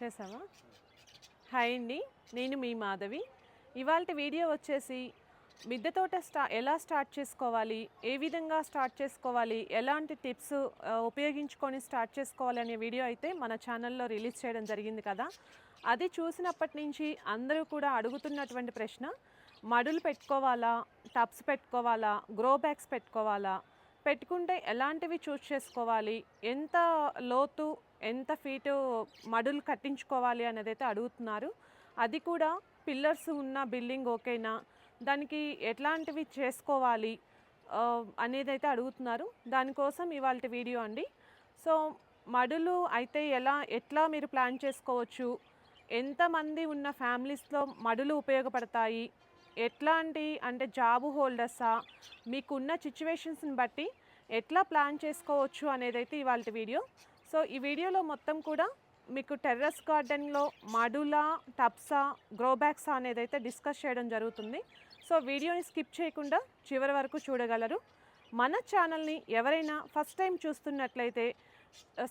చేసావా? హాయ్ అండి నేను మీ మాధవి. ఇవాళ వీడియో వచ్చేసి మిద్దె తోట స్టా ఎలా స్టార్ట్ చేసుకోవాలి ఏ విధంగా స్టార్ట్ చేసుకోవాలి ఎలాంటి టిప్స్ ఉపయోగించుకొని స్టార్ట్ చేసుకోవాలి అనే వీడియో అయితే మన ఛానల్లో రిలీజ్ చేయడం జరిగింది కదా. అది చూసినప్పటి నుంచి అందరూ కూడా అడుగుతున్నటువంటి ప్రశ్న మడులు పెట్టుకోవాలా టబ్స్ పెట్టుకోవాలా గ్రో బ్యాగ్స్ పెట్టుకోవాలా పెట్టుకుంటే ఎలాంటివి చూస్ చేసుకోవాలి? ఎంత లోతు ఎంత ఫీటు మడులు కట్టించుకోవాలి అనేది అయితే అడుగుతున్నారు. అది కూడా పిల్లర్స్ ఉన్న బిల్డింగ్ ఓకేనా? దానికి ఎట్లాంటివి చేసుకోవాలి అనేది అయితే అడుగుతున్నారు. దానికోసం ఇవాళ వీడియో అండి. సో మడులు అయితే ఎలా ఎట్లా మీరు ప్లాన్ చేసుకోవచ్చు? ఎంతమంది ఉన్న ఫ్యామిలీస్లో మడులు ఉపయోగపడతాయి? ఎట్లాంటి అంటే జాబు హోల్డర్సా మీకున్న సిచ్యువేషన్స్ని బట్టి ఎట్లా ప్లాన్ చేసుకోవచ్చు అనేది అయితే ఇవాళ వీడియో. సో ఈ వీడియోలో మొత్తం కూడా మీకు టెర్రస్ గార్డెన్లో మడులా టప్సా గ్రోబ్యాక్సా అనేది అయితే డిస్కస్ చేయడం జరుగుతుంది. సో వీడియోని స్కిప్ చేయకుండా చివరి వరకు చూడగలరు. మన ఛానల్ని ఎవరైనా ఫస్ట్ టైం చూస్తున్నట్లయితే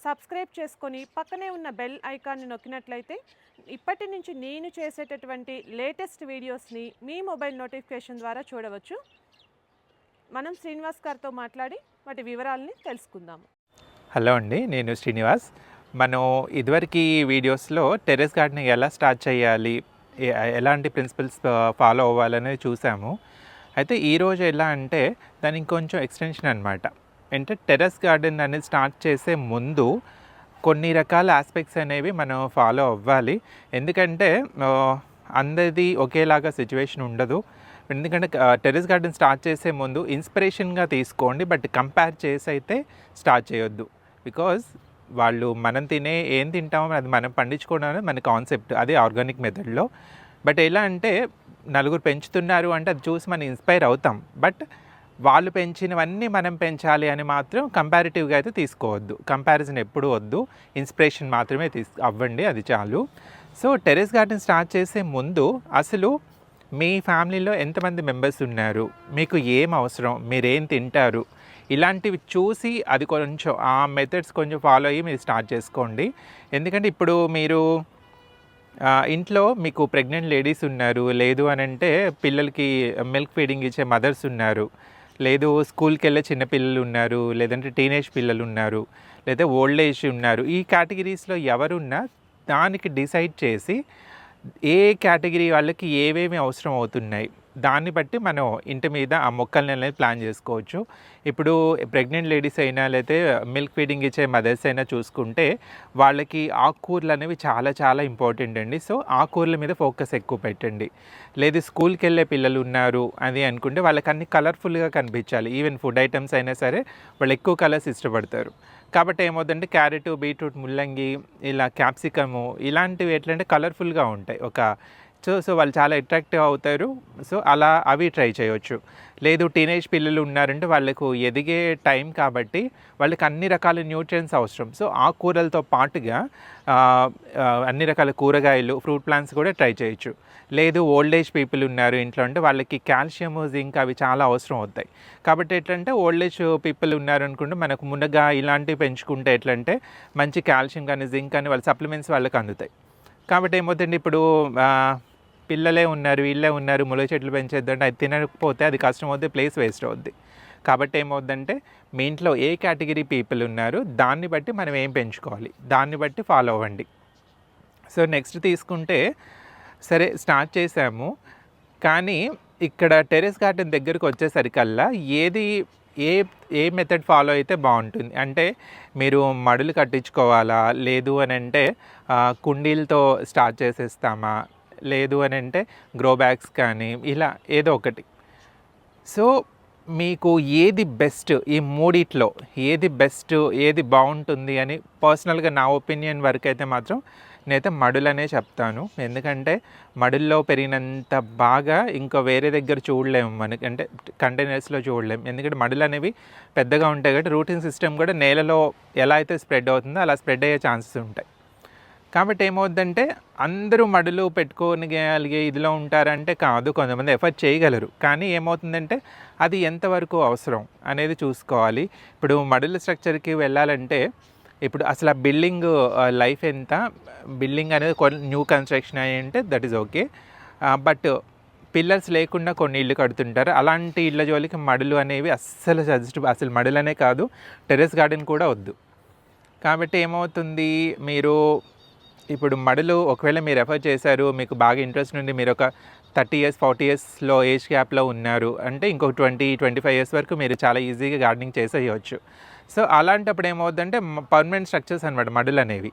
సబ్స్క్రైబ్ చేసుకొని పక్కనే ఉన్న బెల్ ఐకాన్ని నొక్కినట్లయితే ఇప్పటి నుంచి నేను చేసేటటువంటి లేటెస్ట్ వీడియోస్ని మీ మొబైల్ నోటిఫికేషన్ ద్వారా చూడవచ్చు. మనం శ్రీనివాస్ గారితో మాట్లాడి వాటి వివరాలని తెలుసుకుందాము. హలో అండి నేను శ్రీనివాస్. మనం ఇదివరకు వీడియోస్లో టెర్రస్ గార్డెనింగ్ ఎలా స్టార్ట్ చేయాలి ఎలాంటి ప్రిన్సిపల్స్ ఫాలో అవ్వాలనేది చూసాము. అయితే ఈరోజు ఎలా అంటే దానికి కొంచెం ఎక్స్టెన్షన్ అనమాట అంటే టెర్రస్ గార్డెన్ అనేది స్టార్ట్ చేసే ముందు కొన్ని రకాల ఆస్పెక్ట్స్ అనేవి మనం ఫాలో అవ్వాలి. ఎందుకంటే అందరిది ఒకేలాగా సిచ్యువేషన్ ఉండదు. ఎందుకంటే టెర్రస్ గార్డెన్ స్టార్ట్ చేసే ముందు ఇన్స్పిరేషన్గా తీసుకోండి బట్ కంపేర్ చేసి అయితే స్టార్ట్ చేయొద్దు. బికాజ్ వాళ్ళు మనం తినే ఏం తింటామో అది మనం పండించుకోవడం అనేది మన కాన్సెప్ట్ అదే ఆర్గానిక్ మెథడ్లో బట్ ఎలా అంటే నలుగురు పెంచుతున్నారు అంటే అది చూసి మనం ఇన్స్పైర్ అవుతాం. బట్ వాళ్ళు పెంచినవన్నీ మనం పెంచాలి అని మాత్రం కంపారిటివ్గా అయితే తీసుకోవద్దు. కంపారిజన్ ఎప్పుడూ వద్దు. ఇన్స్పిరేషన్ మాత్రమే తీసు అవ్వండి అది చాలు. సో టెరెస్ గార్డెన్ స్టార్ట్ చేసే ముందు అసలు మీ ఫ్యామిలీలో ఎంతమంది మెంబర్స్ ఉన్నారు? మీకు ఏం అవసరం? మీరేం తింటారు? ఇలాంటివి చూసి అది కొంచెం ఆ మెథడ్స్ కొంచెం ఫాలో అయ్యి మీరు స్టార్ట్ చేసుకోండి. ఎందుకంటే ఇప్పుడు మీరు ఇంట్లో మీకు ప్రెగ్నెంట్ లేడీస్ ఉన్నారు. లేదు అని అంటే పిల్లలకి మిల్క్ ఫీడింగ్ ఇచ్చే మదర్స్ ఉన్నారు. లేదు స్కూల్కి వెళ్ళే చిన్నపిల్లలు ఉన్నారు లేదంటే టీనేజ్ పిల్లలు ఉన్నారు లేదా ఓల్డ్ ఏజ్ ఉన్నారు. ఈ కేటగిరీస్లో ఎవరున్నా దానికి డిసైడ్ చేసి ఏ కేటగిరీ వాళ్ళకి ఏవేమి అవసరం అవుతున్నాయి? దాన్ని బట్టి మనం ఇంటి మీద ఆ మొక్కల్ని అనేది ప్లాన్ చేసుకోవచ్చు. ఇప్పుడు ప్రెగ్నెంట్ లేడీస్ అయినా లేకపోతే మిల్క్ ఫీడింగ్ ఇచ్చే మదర్స్ అయినా చూసుకుంటే వాళ్ళకి ఆకుకూరలు అనేవి చాలా చాలా ఇంపార్టెంట్ అండి. సో ఆకుకూరల మీద ఫోకస్ ఎక్కువ పెట్టండి. లేదు స్కూల్కి వెళ్ళే పిల్లలు ఉన్నారు అది అనుకుంటే వాళ్ళకి అన్ని కలర్ఫుల్గా కనిపించాలి. ఈవెన్ ఫుడ్ ఐటమ్స్ అయినా సరే వాళ్ళు ఎక్కువ కలర్స్ ఇష్టపడతారు. కాబట్టి ఏమవుతుందంటే క్యారెట్ బీట్రూట్ ముల్లంగి ఇలా క్యాప్సికము ఇలాంటివి ఎట్లంటే కలర్ఫుల్గా ఉంటాయి. ఒక సో సో వాళ్ళు చాలా అట్రాక్టివ్ అవుతారు. సో అలా అవి ట్రై చేయొచ్చు. లేదు టీనేజ్ పిల్లలు ఉన్నారంటే వాళ్ళకు ఎదిగే టైం కాబట్టి వాళ్ళకి అన్ని రకాల న్యూట్రియన్స్ అవసరం. సో ఆ కూరలతో పాటుగా అన్ని రకాల కూరగాయలు ఫ్రూట్ ప్లాంట్స్ కూడా ట్రై చేయొచ్చు. లేదు ఓల్డ్ ఏజ్ పీపుల్ ఉన్నారు ఇంట్లో అంటే వాళ్ళకి కాల్షియం జింక్ అవి చాలా అవసరం అవుతాయి. కాబట్టి ఎట్లంటే ఓల్డ్ ఏజ్ పీపుల్ ఉన్నారు అనుకుంటే మనకు మునగా ఇలాంటివి పెంచుకుంటే ఎట్లంటే మంచి కాల్షియం కానీ జింక్ కానీ వాళ్ళ సప్లిమెంట్స్ వాళ్ళకి అందుతాయి. కాబట్టి ఏమవుతుంది ఇప్పుడు పిల్లలే ఉన్నారు వీళ్ళే ఉన్నారు ముల చెట్లు పెంచేద్దంటే అది తినకపోతే అది కష్టం అవుతుంది ప్లేస్ వేస్ట్ అవుద్ది. కాబట్టి ఏమవుద్దంటే మీ ఇంట్లో ఏ కేటగిరీ పీపుల్ ఉన్నారు దాన్ని బట్టి మనం ఏం పెంచుకోవాలి? దాన్ని బట్టి ఫాలో అవ్వండి. సో నెక్స్ట్ తీసుకుంటే సరే స్టార్ట్ చేసాము కానీ ఇక్కడ టెరెస్ గార్డెన్ దగ్గరకు వచ్చేసరికల్లా ఏది ఏ ఏ మెథడ్ ఫాలో అయితే బాగుంటుంది? అంటే మీరు మడులు కట్టించుకోవాలా? లేదు అని అంటే కుండీలతో స్టార్ట్ చేసేస్తామా? లేదు అని అంటే గ్రో బ్యాగ్స్ కానీ ఇలా ఏదో ఒకటి. సో మీకు ఏది బెస్ట్ ఈ మూడిట్లో ఏది బెస్ట్ ఏది బాగుంటుంది అని పర్సనల్గా నా ఒపీనియన్ వరకు అయితే మాత్రం నేనైతే మడులనే చెప్తాను. ఎందుకంటే మడుల్లో పెరిగినంత బాగా ఇంకా వేరే దగ్గర చూడలేము మనకి అంటే కంటైనర్స్లో చూడలేము. ఎందుకంటే మడులు అనేవి పెద్దగా ఉంటాయి కాబట్టి రూటింగ్ సిస్టమ్ కూడా నేలలో ఎలా అయితే స్ప్రెడ్ అవుతుందో అలా స్ప్రెడ్ అయ్యే ఛాన్సెస్ ఉంటాయి. కాబట్టి ఏమవుద్దంటే అందరూ మడులు పెట్టుకోగలిగే ఇదిలో ఉంటారంటే కాదు కొంతమంది ఎఫర్ట్ చేయగలరు. కానీ ఏమవుతుందంటే అది ఎంతవరకు అవసరం అనేది చూసుకోవాలి. ఇప్పుడు మడుల స్ట్రక్చర్కి వెళ్ళాలంటే ఇప్పుడు అసలు ఆ బిల్డింగ్ లైఫ్ ఎంత? బిల్డింగ్ అనేది కొన్ని న్యూ కన్స్ట్రక్షన్ అయ్యి అంటే that is okay but pillars లేకుండా కొన్ని ఇల్లు కడుతుంటారు. అలాంటి ఇళ్ళ జోలికి మడులు అనేవి అస్సలు సజెస్ట్ అసలు మడులనే కాదు. టెర్రస్ గార్డెన్ కూడా వద్దు. కాబట్టి ఏమవుతుంది? మీరు ఇప్పుడు మడులు ఒకవేళ మీరు రెఫర్ చేశారు మీకు బాగా ఇంట్రెస్ట్ నుండి మీరు ఒక థర్టీ ఇయర్స్ ఫార్టీ ఇయర్స్లో ఏజ్ గ్యాప్లో ఉన్నారు. అంటే ఇంకొక ట్వంటీ ట్వంటీ ఫైవ్ ఇయర్స్ వరకు మీరు చాలా ఈజీగా గార్డెనింగ్ చేసేయచ్చు. సో అలాంటప్పుడు ఏమవుతుందంటే పర్మనెంట్ స్ట్రక్చర్స్ అనమాట మడులు అనేవి.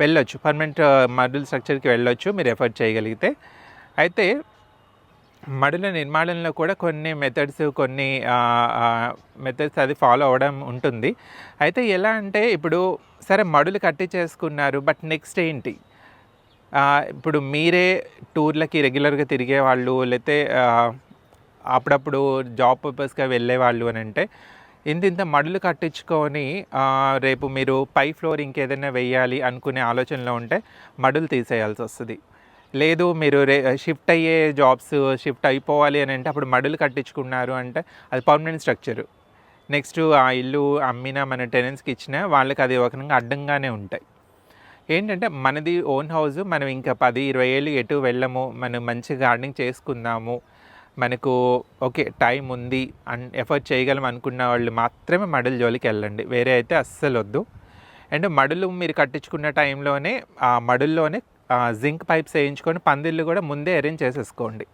వెళ్ళొచ్చు. పర్మనెంట్ మడుల్ స్ట్రక్చర్కి వెళ్ళొచ్చు. మీరు ఎఫర్ట్ చేయగలిగితే. అయితే మడుల నిర్మాణంలో కూడా కొన్ని మెథడ్స్ కొన్ని మెథడ్స్ అది ఫాలో అవ్వడం ఉంటుంది. అయితే ఎలా అంటే ఇప్పుడు సరే మడులు కట్టి చేసుకున్నారు బట్ నెక్స్ట్ ఏంటి? ఇప్పుడు మీరే టూర్లకి రెగ్యులర్గా తిరిగే వాళ్ళు లేకపోతే అప్పుడప్పుడు జాబ్ పర్పస్గా వెళ్ళే వాళ్ళు అని అంటే ఇంత ఇంత మడులు కట్టించుకొని రేపు మీరు పై ఫ్లోర్ ఇంకేదైనా వెయ్యాలి అనుకునే ఆలోచనలో ఉంటే మడులు తీసేయాల్సి వస్తుంది. లేదు మీరు రే షిఫ్ట్ అయ్యే జాబ్స్ షిఫ్ట్ అయిపోవాలి అని అంటే అప్పుడు మడులు కట్టించుకున్నారు అంటే అది పర్మనెంట్ స్ట్రక్చర్ నెక్స్ట్ ఆ ఇల్లు అమ్మిన మన టెనెంట్స్కి ఇచ్చిన వాళ్ళకి అది ఒక అడ్డంగానే ఉంటాయి. ఏంటంటే మనది ఓన్ హౌస్ మనం ఇంకా పది ఇరవై ఏళ్ళు ఎటు వెళ్ళము మనం మంచి గార్డెనింగ్ చేసుకుందాము మనకు ఓకే టైం ఉంది అండ్ ఎఫర్ట్ చేయగలం అనుకున్న వాళ్ళు మాత్రమే మడుల జోలికి వెళ్ళండి. వేరే అయితే అస్సలు వద్దు. అండ్ మడులు మీరు కట్టించుకున్న టైంలోనే ఆ మడుల్లోనే జింక్ పైప్స్ వేయించుకొని పందిళ్ళు కూడా ముందే అరేంజ్ చేసేసుకోండి.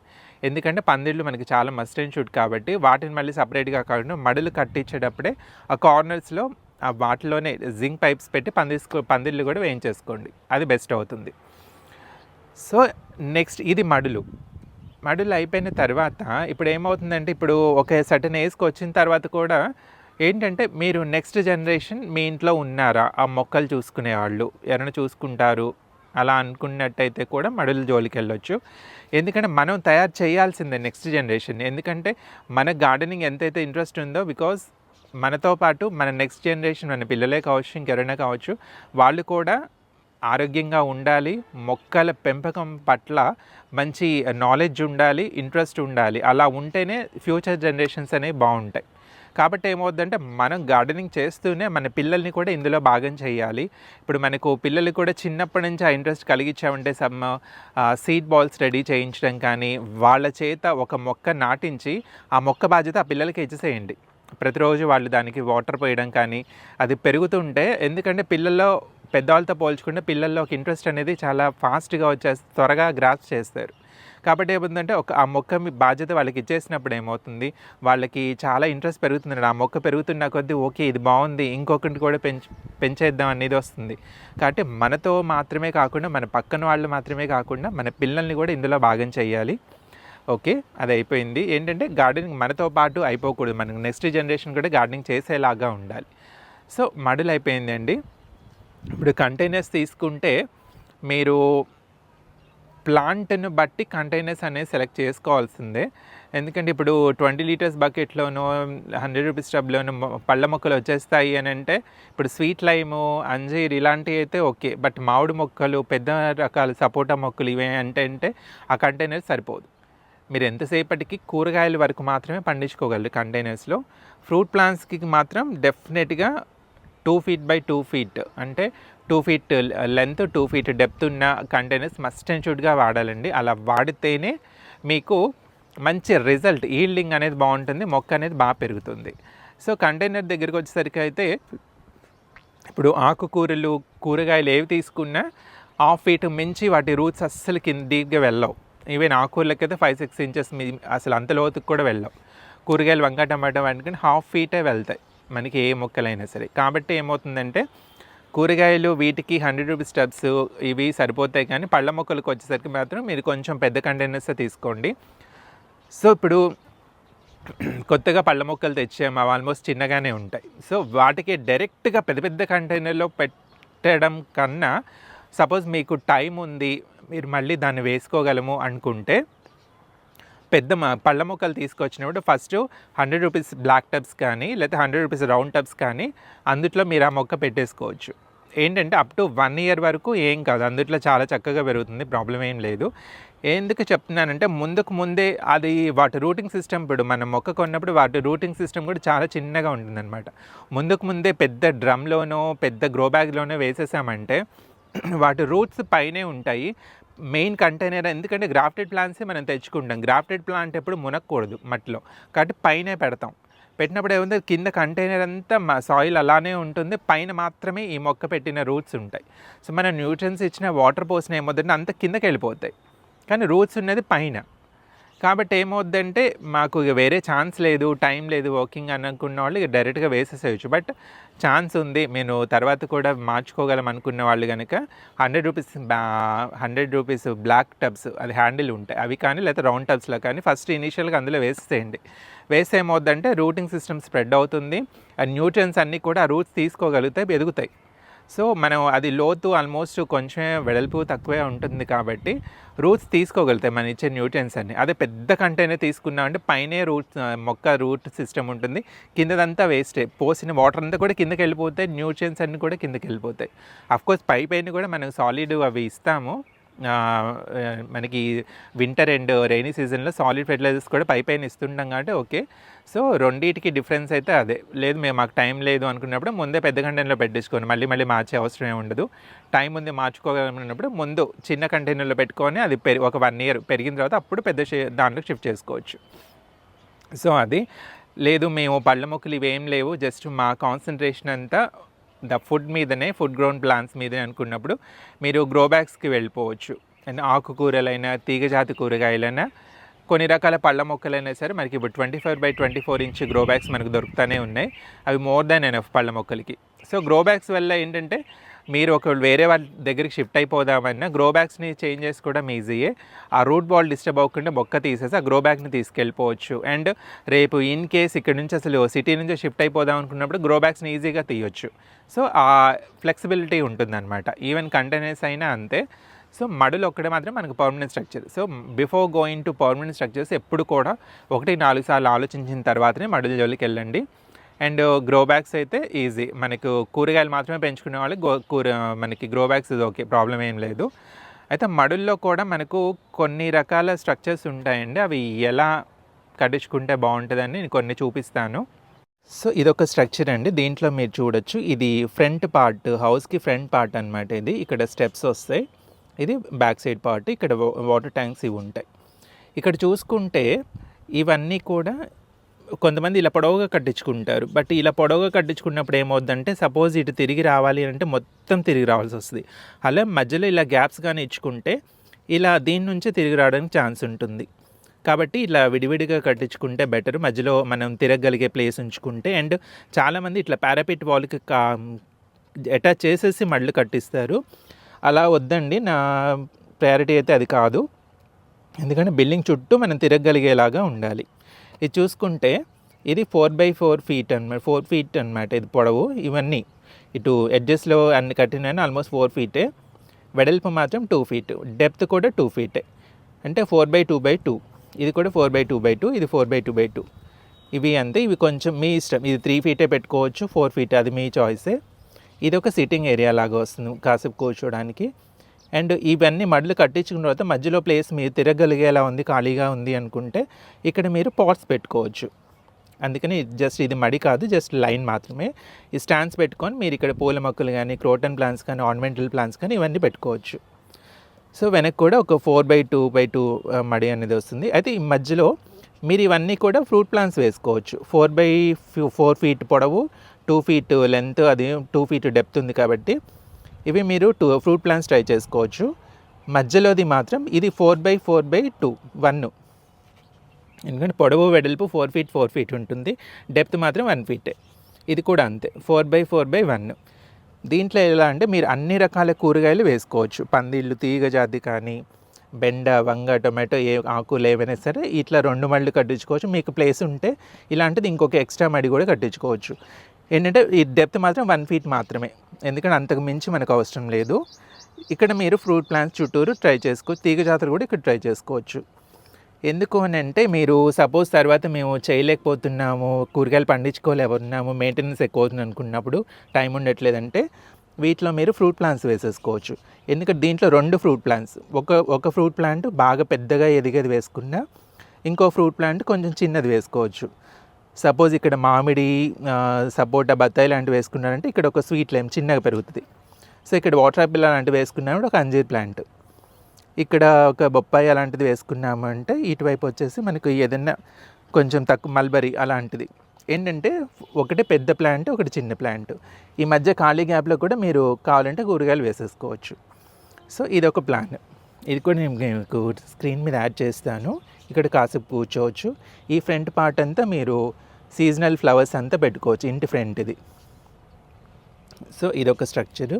ఎందుకంటే పందిళ్ళు మనకి చాలా మస్ట్ అండ్ షూట్ కాబట్టి వాటిని మళ్ళీ సపరేట్గా కాకుండా మడులు కట్టించేటప్పుడే ఆ కార్నర్స్లో ఆ వాటిలోనే జింక్ పైప్స్ పెట్టి పందిసుకో పందిళ్ళు కూడా వేయించేసుకోండి. అది బెస్ట్ అవుతుంది. సో నెక్స్ట్ ఇది మడులు. మడులు అయిపోయిన తర్వాత ఇప్పుడు ఏమవుతుందంటే ఇప్పుడు ఒక సర్టన్ ఏజ్కి వచ్చిన తర్వాత కూడా ఏంటంటే మీరు నెక్స్ట్ జనరేషన్ మీ ఇంట్లో ఉన్నారా? ఆ మొక్కలు చూసుకునే వాళ్ళు ఎవరైనా చూసుకుంటారు? అలా అనుకున్నట్టయితే కూడా మడుల జోలికి వెళ్ళొచ్చు ఎందుకంటే మనం తయారు చేయాల్సిందే నెక్స్ట్ జనరేషన్. ఎందుకంటే మన గార్డెనింగ్ ఎంతైతే ఇంట్రెస్ట్ ఉందో బికాజ్ మనతో పాటు మన నెక్స్ట్ జనరేషన్ మన పిల్లలే కావచ్చు ఇంకెవరైనా కావచ్చు వాళ్ళు కూడా ఆరోగ్యంగా ఉండాలి మొక్కల పెంపకం పట్ల మంచి నాలెడ్జ్ ఉండాలి ఇంట్రెస్ట్ ఉండాలి. అలా ఉంటేనే ఫ్యూచర్ జనరేషన్స్ అనేవి బాగుంటాయి. కాబట్టి ఏమవుద్దంటే మనం గార్డెనింగ్ చేస్తూనే మన పిల్లల్ని కూడా ఇందులో భాగం చేయాలి. ఇప్పుడు మనకు పిల్లలు కూడా చిన్నప్పటి నుంచి ఆ ఇంట్రెస్ట్ కలిగించామంటే సమ్ సీడ్ బాల్స్ రెడీ చేయించడం కానీ వాళ్ళ చేత ఒక మొక్క నాటించి ఆ మొక్క బాధ్యత ఆ పిల్లలకి ఇచ్చేసేయండి. ప్రతిరోజు వాళ్ళు దానికి వాటర్ పోయడం కానీ అది పెరుగుతుంటే ఎందుకంటే పిల్లల్లో పెద్దవాళ్ళతో పోల్చుకుంటే పిల్లల్లో ఒక ఇంట్రెస్ట్ అనేది చాలా ఫాస్ట్గా వచ్చేసి త్వరగా గ్రాస్ చేస్తారు. కాబట్టి ఏముందంటే ఒక ఆ మొక్క మీ బాధ్యత వాళ్ళకి ఇచ్చేసినప్పుడు ఏమవుతుంది? వాళ్ళకి చాలా ఇంట్రెస్ట్ పెరుగుతుంది ఆ మొక్క పెరుగుతున్న కొద్దీ ఓకే ఇది బాగుంది ఇంకొకటి కూడా పెంచ్ పెంచేద్దాం అనేది వస్తుంది. కాబట్టి మనతో మాత్రమే కాకుండా మన పక్కన వాళ్ళు మాత్రమే కాకుండా మన పిల్లల్ని కూడా ఇందులో భాగం చేయాలి. ఓకే అది అయిపోయింది. ఏంటంటే గార్డెనింగ్ మనతో పాటు అయిపోకూడదు. మనకు నెక్స్ట్ జనరేషన్ కూడా గార్డెనింగ్ చేసేలాగా ఉండాలి. సో మడులు అయిపోయిందండి అండి ఇప్పుడు కంటైనర్స్ తీసుకుంటే మీరు ప్లాంట్ను బట్టి కంటైనర్స్ అనేది సెలెక్ట్ చేసుకోవాల్సిందే. ఎందుకంటే ఇప్పుడు ట్వంటీ లీటర్స్ బకెట్లోనో హండ్రెడ్ రూపీస్ టబ్లోనో మొ- పళ్ళ మొక్కలు వచ్చేస్తాయి అని అంటే ఇప్పుడు స్వీట్ లైము అంజీర్ ఇలాంటివి అయితే ఓకే. బట్ మామిడి మొక్కలు పెద్ద రకాల సపోటా మొక్కలు ఇవి అంటే అంటే ఆ కంటైనర్ సరిపోదు. మీరు ఎంతసేపటికి కూరగాయల వరకు మాత్రమే పండించుకోగలరు కంటైనర్స్లో. ఫ్రూట్ ప్లాంట్స్కి మాత్రం డెఫినెట్గా two feet by two feet అంటే two feet length two feet depth ఉన్న కంటైనర్స్ మస్ట్ అండ్ షుడ్గా వాడాలండి. అలా వాడితేనే మీకు మంచి రిజల్ట్ ఈల్డింగ్ అనేది బాగుంటుంది మొక్క అనేది బాగా పెరుగుతుంది. సో కంటైనర్ దగ్గరికి వచ్చేసరికి అయితే ఇప్పుడు ఆకుకూరలు కూరగాయలు ఏవి తీసుకున్నా హాఫ్ ఫీట్ మించి వాటి రూట్స్ అస్సలు కిందిగా వెళ్ళవు. ఈవెన్ ఆకుకూరలకైతే ఫైవ్ సిక్స్ ఇంచెస్ మీ అసలు అంత లోతుకు కూడా వెళ్ళవు. కూరగాయలు వంకాయ టమాటా వండుకుని హాఫ్ ఫీటే వెళ్తాయి మనకి ఏ మొక్కలైనా సరే. కాబట్టి ఏమవుతుందంటే కూరగాయలు వీటికి హండ్రెడ్ రూపీస్ టబ్స్ ఇవి సరిపోతాయి కానీ పళ్ళ మొక్కలకు వచ్చేసరికి మాత్రం మీరు కొంచెం పెద్ద కంటైనర్స్ తీసుకోండి. సో ఇప్పుడు కొత్తగా పళ్ళ మొక్కలు తెచ్చాము అవి ఆల్మోస్ట్ చిన్నగానే ఉంటాయి. సో వాటికి డైరెక్ట్గా పెద్ద పెద్ద కంటైనర్లో పెట్టడం కన్నా సపోజ్ మీకు టైం ఉంది మీరు మళ్ళీ దాన్ని వేసుకోగలము అనుకుంటే పెద్ద పళ్ళ మొక్కలు తీసుకొచ్చినప్పుడు first hundred rupees black tubs కానీ లేకపోతే హండ్రెడ్ రూపీస్ రౌండ్ టబ్స్ కానీ అందుట్లో మీరు ఆ మొక్క పెట్టేసుకోవచ్చు. ఏంటంటే అప్ టు వన్ ఇయర్ వరకు ఏం కాదు. అందుట్లో చాలా చక్కగా పెరుగుతుంది. ప్రాబ్లం ఏం లేదు. ఎందుకు చెప్తున్నానంటే ముందుకు ముందే అది వాటి రూటింగ్ సిస్టమ్ ఇప్పుడు మనం మొక్క కొన్నప్పుడు వాటి రూటింగ్ సిస్టమ్ కూడా చాలా చిన్నగా ఉంటుందన్నమాట. ముందుకు ముందే పెద్ద డ్రమ్లోనో పెద్ద గ్రో బ్యాగ్లోనో వేసేసామంటే వాటి రూట్స్ పైనే ఉంటాయి. మెయిన్ కంటైనర్ ఎందుకంటే గ్రాఫ్టెడ్ ప్లాంట్సే మనం తెచ్చుకుంటాం. గ్రాఫ్టెడ్ ప్లాంట్ ఎప్పుడు మునక్కూడదు మట్టిలో. కాబట్టి పైనే పెడతాం. పెట్టినప్పుడు ఏముంది? కింద కంటైనర్ అంతా సాయిల్ అలానే ఉంటుంది. పైన మాత్రమే ఈ మొక్క పెట్టిన రూట్స్ ఉంటాయి. సో మనం న్యూట్రన్స్ ఇచ్చిన వాటర్ పోసిన ఏమొద్దంటే అంత కిందకి వెళ్ళిపోతాయి. కానీ రూట్స్ ఉన్నది పైన. కాబట్టి ఏమవుద్దంటే మాకు ఇక వేరే ఛాన్స్ లేదు టైం లేదు వర్కింగ్ అనుకున్న వాళ్ళు ఇక డైరెక్ట్గా వేసేసేయచ్చు. బట్ ఛాన్స్ ఉంది. నేను తర్వాత కూడా మార్చుకోగలం అనుకున్న వాళ్ళు కనుక hundred rupees hundred rupees black tubs అది హ్యాండిల్ ఉంటాయి. అవి కానీ లేకపోతే రౌండ్ టబ్స్లో కానీ ఫస్ట్ ఇనీషియల్గా అందులో వేసేయండి వేస్తే ఏమవుద్దంటే రూటింగ్ సిస్టమ్ స్ప్రెడ్ అవుతుంది. అండ్ న్యూట్రియన్స్ అన్నీ కూడా ఆ రూట్స్ తీసుకోగలుగుతాయి ఎదుగుతాయి. సో మనం అది లోతు ఆల్మోస్ట్ కొంచెం వెడల్పు తక్కువే ఉంటుంది కాబట్టి రూట్స్ తీసుకోగలుగుతాయి మనం ఇచ్చే న్యూట్రియన్స్ అన్ని. అదే పెద్ద కంటైనర్ తీసుకున్నామంటే పైనే రూట్ మొక్క రూట్ సిస్టమ్ ఉంటుంది. కిందదంతా వేస్టే పోసిన వాటర్ అంతా కూడా కిందకి వెళ్ళిపోతాయి న్యూట్రియన్స్ అన్ని కూడా కిందకి వెళ్ళిపోతాయి. అఫ్కోర్స్ పై పైన కూడా మనం సాలిడ్ అవి ఇస్తాము. మనకి వింటర్ అండ్ రైనీ సీజన్లో సాలిడ్ ఫెర్టిలైజర్స్ కూడా పై పైన ఇస్తుంటాం కాబట్టి ఓకే. సో రెండింటికి డిఫరెన్స్ అయితే అదే. లేదు మేము మాకు టైం లేదు అనుకున్నప్పుడు ముందే పెద్ద కంటైనర్లో పెట్టేసుకొని మళ్ళీ మళ్ళీ మార్చే అవసరం ఏమి ఉండదు. టైం ఉంది మార్చుకోగలనుకున్నప్పుడు ముందు చిన్న కంటైనర్లో పెట్టుకొని అది పెరి ఒక వన్ ఇయర్ పెరిగిన తర్వాత అప్పుడు పెద్ద దాంట్లో షిఫ్ట్ చేసుకోవచ్చు. సో అది. లేదు మేము పళ్ళ మొక్కలు ఇవేం లేవు. జస్ట్ మా కాన్సన్ట్రేషన్ అంతా ద ఫుడ్ మీదనే ఫుడ్ గ్రౌండ్ ప్లాంట్స్ మీదనే అనుకున్నప్పుడు మీరు గ్రో బ్యాగ్స్కి వెళ్ళిపోవచ్చు. అండ్ ఆకుకూరలైనా తీగజాతి కూరగాయలైనా కొన్ని రకాల పళ్ళ మొక్కలైనా సరే మనకి ఇప్పుడు twenty five by twenty four inch grow bags మనకు దొరుకుతూనే ఉన్నాయి. అవి మోర్ దాన్ ఎనఫ్ పళ్ళ మొక్కలకి. సో గ్రో బ్యాగ్స్ వల్ల ఏంటంటే మీరు ఒక వేరే వాళ్ళ దగ్గరికి షిఫ్ట్ అయిపోదామన్నా గ్రో బ్యాగ్స్ని చేంజ్ చేసుకోవడం ఈజీయే ఆ రూట్ బాల్ డిస్టర్బ్ అవ్వకుండా మొక్క తీసేసి ఆ గ్రో బ్యాగ్ని తీసుకెళ్ళిపోవచ్చు. అండ్ రేపు ఇన్ కేస్ ఇక్కడ నుంచి అసలు సిటీ నుంచి షిఫ్ట్ అయిపోదాం అనుకున్నప్పుడు గ్రో బ్యాగ్స్ని ఈజీగా తీయొచ్చు. సో ఆ ఫ్లెక్సిబిలిటీ ఉంటుందన్నమాట. ఈవెన్ కంటైనర్స్ అయినా అంతే. సో మడులు ఒక్కడే మాత్రం మనకు permanent structure so before going to permanent structures ఎప్పుడు కూడా ఒకటి నాలుగు సార్లు ఆలోచించిన తర్వాతనే మడుల జోలికి వెళ్ళండి. అండ్ గ్రో బ్యాగ్స్ అయితే ఈజీ. మనకు కూరగాయలు మాత్రమే పెంచుకునే వాళ్ళు గో కూర మనకి గ్రో బ్యాగ్స్ ఇది ఓకే ప్రాబ్లం ఏం లేదు. అయితే మడుల్లో కూడా మనకు కొన్ని రకాల స్ట్రక్చర్స్ ఉంటాయండి. అవి ఎలా కట్టించుకుంటే బాగుంటుందని నేను కొన్ని చూపిస్తాను. సో ఇదొక స్ట్రక్చర్ అండి. దీంట్లో మీరు చూడొచ్చు. ఇది ఫ్రంట్ పార్ట్ హౌస్కి ఫ్రంట్ పార్ట్ అనమాట ఇది. ఇక్కడ స్టెప్స్ వస్తాయి. ఇది బ్యాక్ సైడ్ పార్ట్. ఇక్కడ వాటర్ ట్యాంక్స్ ఇవి ఉంటాయి. ఇక్కడ చూసుకుంటే ఇవన్నీ కూడా కొంతమంది ఇలా పొడవుగా కట్టించుకుంటారు. బట్ ఇలా పొడవుగా కట్టించుకున్నప్పుడు ఏమవుద్దంటే సపోజ్ ఇటు తిరిగి రావాలి అంటే మొత్తం తిరిగి రావాల్సి వస్తుంది. అలా మధ్యలో ఇలా గ్యాప్స్ కానీ ఇచ్చుకుంటే ఇలా దీని నుంచి తిరిగి రావడానికి ఛాన్స్ ఉంటుంది. కాబట్టి ఇలా విడివిడిగా కట్టించుకుంటే బెటర్ మధ్యలో మనం తిరగగలిగే ప్లేస్ ఉంచుకుంటే అండ్ చాలామంది ఇట్లా పారాపిట్ వాల్కి కా అటాచ్ చేసేసి మళ్ళీ కట్టిస్తారు. అలా వద్దండి. నా ప్రయారిటీ అయితే అది కాదు. ఎందుకంటే బిల్డింగ్ చుట్టూ మనం తిరగగలిగేలాగా ఉండాలి. ఇది చూసుకుంటే ఇది ఫోర్ బై ఫోర్ ఫీట్ అనమాట ఫోర్ ఫీట్ అనమాట ఇది పొడవు ఇవన్నీ. ఇటు ఎడ్జెస్లో అన్ని కట్టిన ఆల్మోస్ట్ ఫోర్ ఫీటే వెడల్పు మాత్రం టూ ఫీట్ డెప్త్ కూడా టూ ఫీటే అంటే four by two by two ఇది కూడా four by two by two ఇది four by two by two ఇవి అంతే ఇవి కొంచెం మీ ఇష్టం. ఇది త్రీ ఫీటే పెట్టుకోవచ్చు ఫోర్ ఫీట్ అది మీ చాయిసే ఇది ఒక సిట్టింగ్ ఏరియా లాగా వస్తుంది కాసేపు కూర్చోడానికి. అండ్ ఇవన్నీ మడులు కట్టించుకున్న తర్వాత మధ్యలో ప్లేస్ మీరు తిరగలిగేలా ఉంది ఖాళీగా ఉంది అనుకుంటే ఇక్కడ మీరు పాట్స్ పెట్టుకోవచ్చు. అందుకని జస్ట్ ఇది మడి కాదు జస్ట్ లైన్ మాత్రమే. ఈ స్టాండ్స్ పెట్టుకొని మీరు ఇక్కడ పూల మొక్కలు కానీ క్రోటన్ ప్లాంట్స్ కానీ ఆర్నమెంటల్ ప్లాంట్స్ కానీ ఇవన్నీ పెట్టుకోవచ్చు. సో వెనక్కి కూడా ఒక four by two by two మడి అనేది వస్తుంది. అయితే ఈ మధ్యలో మీరు ఇవన్నీ కూడా ఫ్రూట్ ప్లాంట్స్ వేసుకోవచ్చు. ఫోర్ బై ఫోర్ ఫీట్ పొడవు టూ ఫీట్ లెంత్ అది టూ ఫీట్ డెప్త్ ఉంది కాబట్టి ఇవి మీరు టూ ఫ్రూట్ ప్లాంట్స్ ట్రై చేసుకోవచ్చు. మధ్యలోది మాత్రం ఇది four by four by two one. ఎందుకంటే పొడవు వెడల్పు ఫోర్ ఫీట్ ఫోర్ ఫీట్ ఉంటుంది. డెప్త్ మాత్రం వన్ ఫీటే. ఇది కూడా అంతే four by four by one. దీంట్లో ఎలా అంటే మీరు అన్ని రకాల కూరగాయలు వేసుకోవచ్చు. పందిళ్ళు తీగ జాతి కానీ బెండ వంగ టొమాటో ఏ ఆకులు ఏవైనా సరే ఇట్లా రెండు మళ్ళు కట్టించుకోవచ్చు. మీకు ప్లేస్ ఉంటే ఇలాంటిది ఇంకొక ఎక్స్ట్రా మడి కూడా కట్టించుకోవచ్చు. ఏంటంటే ఈ డెప్త్ మాత్రం వన్ ఫీట్ మాత్రమే. ఎందుకంటే అంతకు మించి మనకు అవసరం లేదు. ఇక్కడ మీరు ఫ్రూట్ ప్లాంట్స్ చుట్టూరు ట్రై చేసుకోవచ్చు తీగ జాతర కూడా ఇక్కడ ట్రై చేసుకోవచ్చు. ఎందుకు అని అంటే మీరు సపోజ్ తర్వాత మేము చేయలేకపోతున్నాము కూరగాయలు పండించుకోలేకున్నాము మెయింటెనెన్స్ ఎక్కువ అవుతుంది అనుకున్నప్పుడు టైం ఉండట్లేదంటే వీటిలో మీరు ఫ్రూట్ ప్లాంట్స్ వేసేసుకోవచ్చు. ఎందుకంటే దీంట్లో రెండు ఫ్రూట్ ప్లాంట్స్ ఒక ఒక ఫ్రూట్ ప్లాంట్ బాగా పెద్దగా ఎదిగేది వేసుకున్నా ఇంకో ఫ్రూట్ ప్లాంట్ కొంచెం చిన్నది వేసుకోవచ్చు. సపోజ్ ఇక్కడ మామిడి సపోటా బత్తాయి లాంటివి వేసుకున్నారంటే ఇక్కడ ఒక స్వీట్ లైమ్ చిన్నగా పెరుగుతుంది. సో ఇక్కడ వాటర్ ఆపిల్ అలాంటివి వేసుకున్నామంటే ఒక అంజీర్ ప్లాంట్. ఇక్కడ ఒక బొప్పాయి అలాంటిది వేసుకున్నాము అంటే ఇటువైపు వచ్చేసి మనకు ఏదైనా కొంచెం తక్కువ మల్బరీ అలాంటిది. ఏంటంటే ఒకటి పెద్ద ప్లాంట్ ఒకటి చిన్న ప్లాంట్. ఈ మధ్య ఖాళీ గ్యాప్లో కూడా మీరు కావాలంటే కూరగాయలు వేసేసుకోవచ్చు. సో ఇది ఒక ప్లాన్. ఇది కూడా నేను మీకు స్క్రీన్ మీద యాడ్ చేస్తాను. ఇక్కడ కాసేపు కూర్చోవచ్చు. ఈ ఫ్రంట్ పార్ట్ అంతా మీరు సీజనల్ ఫ్లవర్స్ అంతా పెట్టుకోవచ్చు ఇంటి ఫ్రంట్ ఇది సో ఇది ఒక స్ట్రక్చర్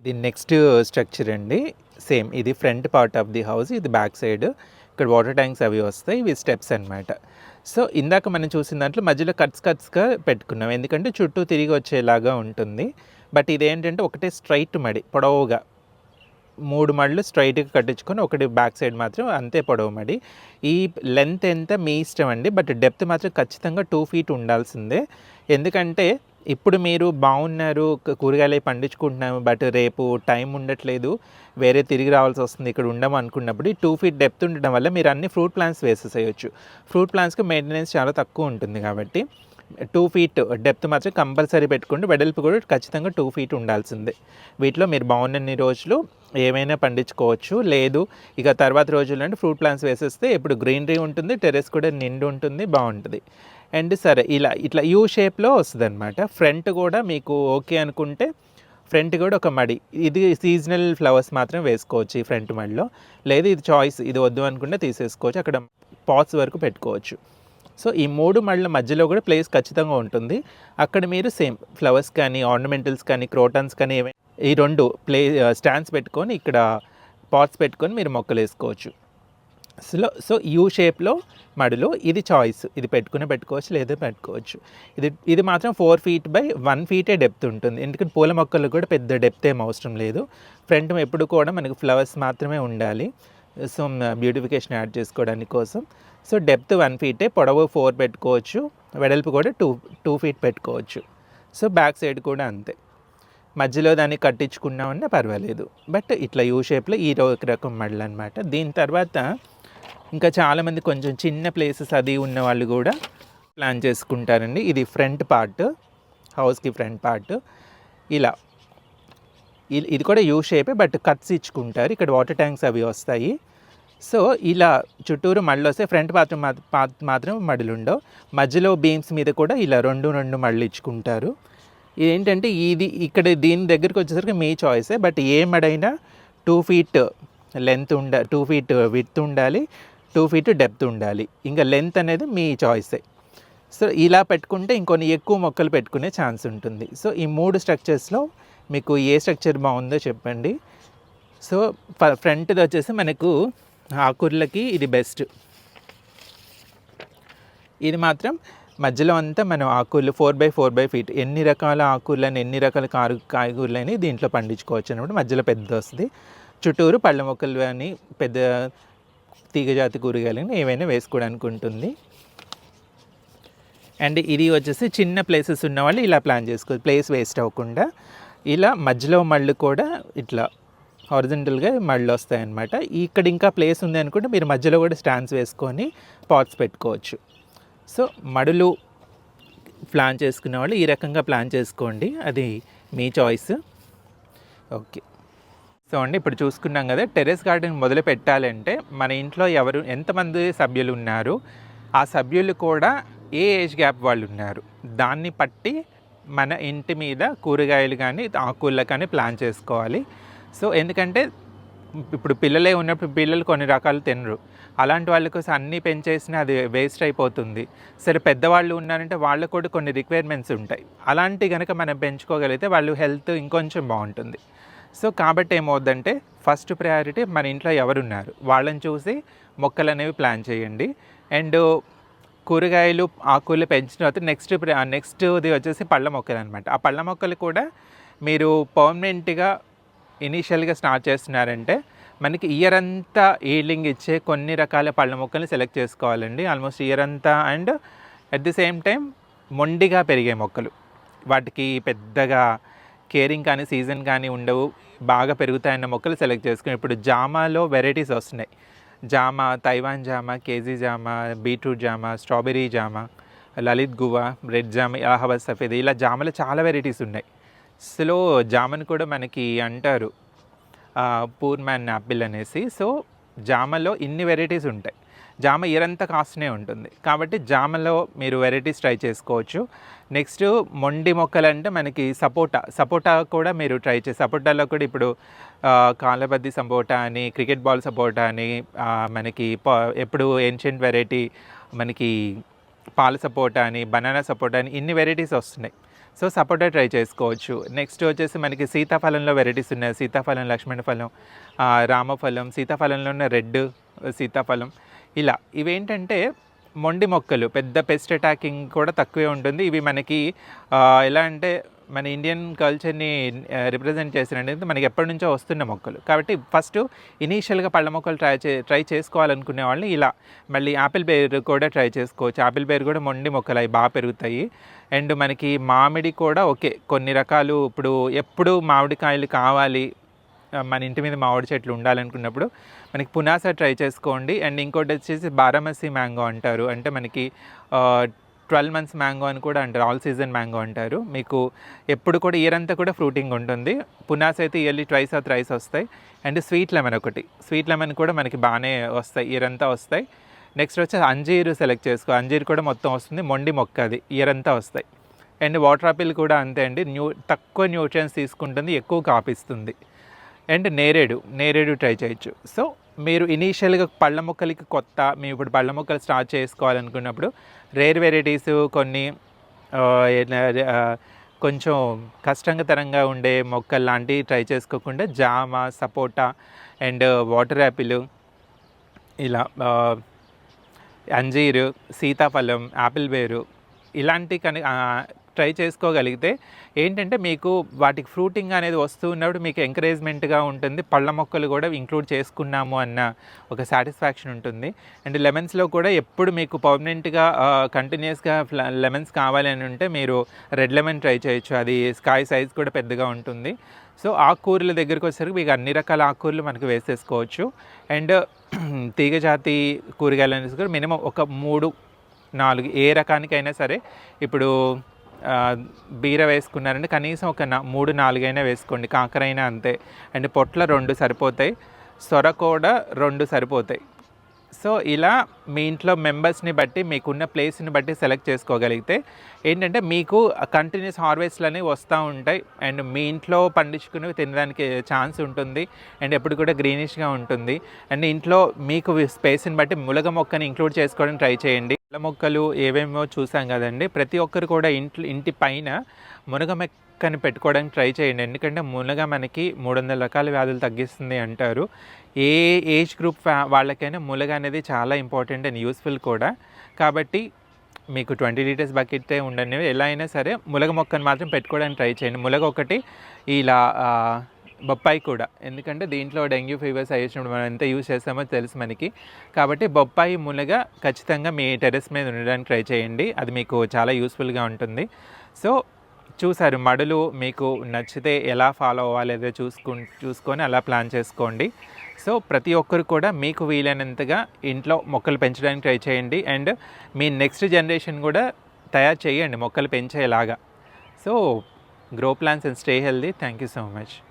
ఇది నెక్స్ట్ స్ట్రక్చర్ అండి. సేమ్ ఇది front part of the house ఇది బ్యాక్ సైడ్ ఇక్కడ వాటర్ ట్యాంక్స్ అవి వస్తాయి ఇవి స్టెప్స్ అన్నమాట. సో ఇందాక మనం చూసిన దాంట్లో మధ్యలో కట్స్ కట్స్గా పెట్టుకున్నాం. ఎందుకంటే చుట్టూ తిరిగి వచ్చేలాగా ఉంటుంది. బట్ ఇదేంటంటే ఒకటే స్ట్రైట్ మడి పొడవుగా. మూడు మడులు స్ట్రైట్గా కట్టించుకొని ఒకటి బ్యాక్ సైడ్ మాత్రం అంతే పొడవు మడి. ఈ లెంత్ ఎంత మీ ఇష్టం అండి బట్ డెప్త్ మాత్రం ఖచ్చితంగా టూ ఫీట్ ఉండాల్సిందే. ఎందుకంటే ఇప్పుడు మీరు బాగున్నారు కూరగాయలు పండించుకుంటున్నాము బట్ రేపు టైం ఉండట్లేదు వేరే తిరిగి రావాల్సి వస్తుంది ఇక్కడ ఉండము అనుకున్నప్పుడు ఈ టూ ఫీట్ డెప్త్ ఉండడం వల్ల మీరు అన్ని ఫ్రూట్ ప్లాంట్స్ వేసేసేయచ్చు ఫ్రూట్ ప్లాంట్స్కి మెయింటెనెన్స్ చాలా తక్కువ ఉంటుంది కాబట్టి టూ ఫీట్ డెప్త్ మాత్రం కంపల్సరీ పెట్టుకుంటే వెడల్పు కూడా ఖచ్చితంగా టూ ఫీట్ ఉండాల్సిందే. వీటిలో మీరు బాగున్నన్ని రోజులు ఏమైనా పండించుకోవచ్చు. లేదు ఇక తర్వాత రోజుల్లో అంటే ఫ్రూట్ ప్లాంట్స్ వేసేస్తే ఇప్పుడు గ్రీనరీ ఉంటుంది టెరెస్ కూడా నిండు ఉంటుంది బాగుంటుంది. అండ్ సరే ఇలా ఇట్లా యూ షేప్లో వస్తుంది అనమాట ఫ్రంట్ కూడా మీకు ఓకే అనుకుంటే ఫ్రంట్ కూడా ఒక మడి. ఇది సీజనల్ ఫ్లవర్స్ మాత్రం వేసుకోవచ్చు ఈ ఫ్రంట్ మడిలో. లేదు ఇది చాయిస్ ఇది వద్దు అనుకుంటే తీసేసుకోవచ్చు. అక్కడ పాట్స్ వరకు పెట్టుకోవచ్చు. సో ఈ మూడు మళ్ళీ మధ్యలో కూడా ప్లేస్ ఖచ్చితంగా ఉంటుంది. అక్కడ మీరు సేమ్ ఫ్లవర్స్ కానీ ఆర్నమెంటల్స్ కానీ క్రోటన్స్ కానీ ఏమైనా ఈ రెండు ప్లే స్టాండ్స్ పెట్టుకొని ఇక్కడ పాట్స్ పెట్టుకొని మీరు మొక్కలు వేసుకోవచ్చు. సో సో యూ షేప్లో మడిలో ఇది చాయిస్. ఇది పెట్టుకుని పెట్టుకోవచ్చు లేదా పెట్టుకోవచ్చు. ఇది ఇది మాత్రం ఫోర్ ఫీట్ బై వన్ ఫీటే డెప్త్ ఉంటుంది. ఎందుకంటే పూల మొక్కలు కూడా పెద్ద డెప్త్ ఏం అవసరం లేదు. ఫ్రంట్ ఎప్పుడు కూడా మనకు ఫ్లవర్స్ మాత్రమే ఉండాలి. సో బ్యూటిఫికేషన్ యాడ్ చేసుకోవడానికి కోసం. సో డెప్త్ వన్ ఫీటే పొడవు ఫోర్ పెట్టుకోవచ్చు. వెడల్పు కూడా టూ టూ ఫీట్ పెట్టుకోవచ్చు. సో బ్యాక్ సైడ్ కూడా అంతే. మధ్యలో దాన్ని కట్టించుకున్నామన్నా పర్వాలేదు. బట్ ఇట్లా యూ షేప్లో ఈ ఒక రకం మడలు అనమాట దీని తర్వాత ఇంకా చాలామంది కొంచెం చిన్న ప్లేసెస్ అది ఉన్న వాళ్ళు కూడా ప్లాన్ చేసుకుంటారండి. ఇది ఫ్రంట్ పార్ట్ హౌస్కి ఫ్రంట్ పార్ట్ ఇలా. ఇది కూడా యూ షేపే బట్ కట్స్ ఇచ్చుకుంటారు. ఇక్కడ వాటర్ ట్యాంక్స్ అవి వస్తాయి. సో ఇలా చుట్టూరు మళ్ళు వస్తే ఫ్రంట్ బాత్రూమ్ మాత్రం మడులుండవు. మధ్యలో బీమ్స్ మీద కూడా ఇలా రెండు రెండు మళ్ళీ ఇచ్చుకుంటారు. ఇదేంటంటే ఇది ఇక్కడ దీని దగ్గరికి వచ్చేసరికి మీ చాయిసే బట్ ఏ మడైనా టూ ఫీట్ లెంత్ ఉండ టూ ఫీట్ విత్ ఉండాలి టూ ఫీట్ డెప్త్ ఉండాలి. ఇంకా లెంత్ అనేది మీ చాయిసే. సో ఇలా పెట్టుకుంటే ఇంకొన్ని ఎక్కువ మొక్కలు పెట్టుకునే ఛాన్స్ ఉంటుంది. సో ఈ మూడు స్ట్రక్చర్స్లో మీకు ఏ స్ట్రక్చర్ బాగుందో చెప్పండి. సో ఫ్రంట్ది వచ్చేసి మనకు ఆకుర్లకి ఇది బెస్ట్. ఇది మాత్రం మధ్యలో అంతా మనం ఆకూరలు four by four by feet ఎన్ని రకాల ఆకూరలని ఎన్ని రకాల కారు కాయగూరలని దీంట్లో పండించుకోవచ్చు అనమాట మధ్యలో పెద్ద వస్తుంది. చుట్టూరు పళ్ళ మొక్కలు అని పెద్ద తీగజాతి కూరగాయలని ఏవైనా వేసుకోవడానికి ఉంటుంది. అండ్ ఇది వచ్చేసి చిన్న ప్లేసెస్ ఉన్న వాళ్ళు ఇలా ప్లాన్ చేసుకోవచ్చు. ప్లేస్ వేస్ట్ అవ్వకుండా. ఇలా మధ్యలో మళ్ళు కూడా ఇట్లా హారిజెంటల్గా మళ్ళీ వస్తాయన్నమాట. ఇక్కడ ఇంకా ప్లేస్ ఉంది అనుకుంటే మీరు మధ్యలో కూడా స్టాండ్స్ వేసుకొని పాట్స్ పెట్టుకోవచ్చు. సో మడులు ప్లాన్ చేసుకునే వాళ్ళు ఈ రకంగా ప్లాన్ చేసుకోండి. అది మీ చాయిస్ ఓకే సో అండి ఇప్పుడు చూసుకున్నాం కదా టెర్రస్ గార్డెన్ మొదలు పెట్టాలంటే మన ఇంట్లో ఎవరు ఎంతమంది సభ్యులు ఉన్నారు? ఆ సభ్యులు కూడా ఏ ఏజ్ గ్యాప్ వాళ్ళు ఉన్నారు? దాన్ని పట్టి మన ఇంటి మీద కూరగాయలు కానీ ఆకుకూరలు కానీ ప్లాన్ చేసుకోవాలి. సో ఎందుకంటే ఇప్పుడు పిల్లలే ఉన్నప్పుడు పిల్లలు కొన్ని రకాలు తినరు. అలాంటి వాళ్ళ కోసం అన్నీ పెంచేసినా అది వేస్ట్ అయిపోతుంది. సరే పెద్దవాళ్ళు ఉన్నారంటే వాళ్ళకు కూడా కొన్ని రిక్వైర్మెంట్స్ ఉంటాయి. అలాంటి కనుక మనం పెంచుకోగలిగితే వాళ్ళు హెల్త్ ఇంకొంచెం బాగుంటుంది. సో కాబట్టి ఏమవుద్దంటే ఫస్ట్ ప్రయారిటీ మన ఇంట్లో ఎవరున్నారు? వాళ్ళని చూసి మొక్కలు అనేవి ప్లాన్ చేయండి. అండ్ కూరగాయలు ఆకులు పెంచిన తర్వాత నెక్స్ట్ నెక్స్ట్ది వచ్చేసి పళ్ళ మొక్కలు అనమాట ఆ పళ్ళ మొక్కలు కూడా మీరు పర్మనెంట్గా ఇనీషియల్గా స్టార్ట్ చేస్తున్నారంటే మనకి ఇయర్ అంతా ఈల్డింగ్ ఇచ్చే కొన్ని రకాల పళ్ళ మొక్కల్ని సెలెక్ట్ చేసుకోవాలండి. ఆల్మోస్ట్ ఇయర్ అంతా and at the same time మొండిగా పెరిగే మొక్కలు. వాటికి పెద్దగా కేరింగ్ కానీ సీజన్ కానీ ఉండవు. బాగా పెరుగుతాయన్న మొక్కలు సెలెక్ట్ చేసుకుని ఇప్పుడు జామాలో వెరైటీస్ వస్తున్నాయి. జామ తైవాన్ జామ కేజీ జామ బీట్రూట్ జామ స్ట్రాబెర్రీ జామ లలిత్ గువా రెడ్ జామ అలహాబాద్ సఫేద్ ఇలా జామలు చాలా వెరైటీస్ ఉన్నాయి. సో జామను కూడా మనకి అంటారు పూర్ మ్యాన్ యాపిల్ అనేసి. సో జామలో ఇన్ని వెరైటీస్ ఉంటాయి. జామ ఇయరంతా కాస్ట్నే ఉంటుంది. కాబట్టి జామలో మీరు వెరైటీస్ ట్రై చేసుకోవచ్చు. నెక్స్ట్ మొండి మొక్కలు అంటే మనకి సపోటా సపోటా కూడా మీరు ట్రై చేసి సపోటాలో కూడా ఇప్పుడు కాళ్ళబద్ది సపోటా అని క్రికెట్ బాల్ సపోటా అని మనకి ప- ఎప్పుడు ఏన్షియంట్ వెరైటీ మనకి పాల సపోటా అని బనానా సపోటా అని ఇన్ని వెరైటీస్ వస్తున్నాయి. సో సపోటా ట్రై చేసుకోవచ్చు. నెక్స్ట్ వచ్చేసి మనకి సీతాఫలంలో వెరైటీస్ ఉన్నాయి. సీతాఫలం లక్ష్మణ ఫలం రామఫలం సీతాఫలంలో ఉన్న రెడ్ సీతాఫలం ఇలా ఇవేంటంటే మొండి మొక్కలు పెద్ద పెస్ట్ అటాకింగ్ కూడా తక్కువే ఉంటుంది. ఇవి మనకి ఎలా అంటే మన ఇండియన్ కల్చర్ని రిప్రజెంట్ చేసినట్టు మనకి ఎప్పటి నుంచో వస్తున్న మొక్కలు. కాబట్టి ఫస్ట్ ఇనీషియల్గా పళ్ళ మొక్కలు ట్రై చే ట్రై చేసుకోవాలనుకునే వాళ్ళు ఇలా మళ్ళీ యాపిల్ బేర్ కూడా ట్రై చేసుకోవచ్చు. యాపిల్ బేర్ కూడా మొండి మొక్కలు అవి బాగా పెరుగుతాయి. అండ్ మనకి మామిడి కూడా ఓకే. కొన్ని రకాలు ఇప్పుడు ఎప్పుడు మామిడికాయలు కావాలి మన ఇంటి మీద మామిడి చెట్లు ఉండాలనుకున్నప్పుడు మనకి పునాస ట్రై చేసుకోండి. అండ్ ఇంకోటి వచ్చేసి బారామసి మ్యాంగో అంటారు. అంటే మనకి ట్వెల్వ్ మంత్స్ మ్యాంగో అని కూడా అంటారు. ఆల్ సీజన్ మ్యాంగో అంటారు. మీకు ఎప్పుడు కూడా ఇయర్ అంతా కూడా ఫ్రూటింగ్ ఉంటుంది. పునాస్ అయితే ఇయర్లీ ట్వైస్ ఆ త్రైస్ వస్తాయి. అండ్ స్వీట్ లెమన్ ఒకటి. స్వీట్ లెమన్ కూడా మనకి బాగానే వస్తాయి. ఇయర్ అంతా వస్తాయి. నెక్స్ట్ వచ్చి అంజీరు సెలెక్ట్ చేసుకో అంజీరు కూడా మొత్తం వస్తుంది. మొండి మొక్క అది. ఇయర్ అంతా వస్తాయి. అండ్ వాటర్ ఆపిల్ కూడా అంతే అండి. న్యూ తక్కువ న్యూట్రియన్స్ తీసుకుంటుంది. ఎక్కువ కాపిస్తుంది. అండ్ నేరేడు నేరేడు ట్రై చేయొచ్చు. సో మీరు ఇనీషియల్గా పళ్ళ మొక్కలకి కొత్త మేము ఇప్పుడు పళ్ళ మొక్కలు స్టార్ట్ చేసుకోవాలనుకున్నప్పుడు రేర్ వెరైటీస్ కొన్ని కొంచెం కష్టంగా తరంగా ఉండే మొక్కలు లాంటివి ట్రై చేసుకోకుండా జామ సపోటా అండ్ వాటర్ యాపిల్ ఇలా అంజీరు సీతాఫలం యాపిల్ బేరు ఇలాంటి కని ట్రై చేసుకోగలిగితే ఏంటంటే మీకు వాటికి ఫ్రూటింగ్ అనేది వస్తూ ఉన్నప్పుడు మీకు ఎంకరేజ్మెంట్గా ఉంటుంది. పళ్ళ మొక్కలు కూడా ఇంక్లూడ్ చేసుకున్నాము అన్న ఒక సాటిస్ఫాక్షన్ ఉంటుంది. అండ్ లెమన్స్లో కూడా ఎప్పుడు మీకు పర్మనెంట్గా కంటిన్యూస్గా లెమన్స్ కావాలి అని ఉంటే మీరు రెడ్ లెమన్ ట్రై చేయొచ్చు. అది స్కాయ్ సైజ్ కూడా పెద్దగా ఉంటుంది. సో ఆకుకూరల దగ్గరికి వచ్చేసరికి మీకు అన్ని రకాల ఆకుకూరలు మనకు వేసేసుకోవచ్చు. అండ్ తీగజాతి కూరగాయలు అనేసి కూడా మినిమం ఒక మూడు నాలుగు ఏ రకానికైనా సరే ఇప్పుడు బీర వేసుకున్నారంటే కనీసం ఒక మూడు నాలుగైనా వేసుకోండి. కాకరైనా అంతే. అండ్ పొట్ల రెండు సరిపోతాయి. సొర కూడా రెండు సరిపోతాయి. సో ఇలా మీ ఇంట్లో మెంబర్స్ని బట్టి మీకున్న ప్లేస్ని బట్టి సెలెక్ట్ చేసుకోగలిగితే ఏంటంటే మీకు కంటిన్యూస్ హార్వెస్ట్లు అనేవి వస్తూ ఉంటాయి. అండ్ మీ ఇంట్లో పండించుకుని తినడానికి ఛాన్స్ ఉంటుంది. అండ్ ఎప్పుడు కూడా గ్రీనిష్గా ఉంటుంది. అండ్ ఇంట్లో మీకు స్పేస్ని బట్టి ములగ మొక్కని ఇంక్లూడ్ చేసుకోవడానికి ట్రై చేయండి. పూల మొక్కలు ఏవేమో చూసాం కదండి. ప్రతి ఒక్కరు కూడా ఇంట్లో ఇంటి పైన మునగ మొక్కని పెట్టుకోవడానికి ట్రై చేయండి. ఎందుకంటే మునగ మనకి మూడు వందల రకాల వ్యాధులు తగ్గిస్తుంది అంటారు. ఏ ఏజ్ గ్రూప్ వాళ్ళకైనా ములగ అనేది చాలా ఇంపార్టెంట్ అండ్ యూస్ఫుల్ కూడా. కాబట్టి మీకు ట్వంటీ లీటర్స్ బకెట్ ఉండనివి. ఎలా అయినా సరే ములగ మొక్కను మాత్రం పెట్టుకోవడానికి ట్రై చేయండి. ములగ ఒకటి ఇలా బొప్పాయి కూడా. ఎందుకంటే దీంట్లో డెంగ్యూ ఫీవర్స్ అయ్యేసినప్పుడు మనం ఎంత యూజ్ చేస్తామో తెలుసు మనకి. కాబట్టి బొప్పాయి మునగ ఖచ్చితంగా మీ టెరెస్ మీద ఉండడానికి ట్రై చేయండి. అది మీకు చాలా యూస్ఫుల్గా ఉంటుంది. సో చూసారు మడులు మీకు నచ్చితే ఎలా ఫాలో అవ్వాలి అదే చూసుకు చూసుకొని అలా ప్లాన్ చేసుకోండి. సో ప్రతి ఒక్కరు కూడా మీకు వీలైనంతగా ఇంట్లో మొక్కలు పెంచడానికి ట్రై చేయండి. అండ్ మీ నెక్స్ట్ జనరేషన్ కూడా తయారు చేయండి మొక్కలు పెంచేలాగా. So grow plants and stay healthy thank you so much.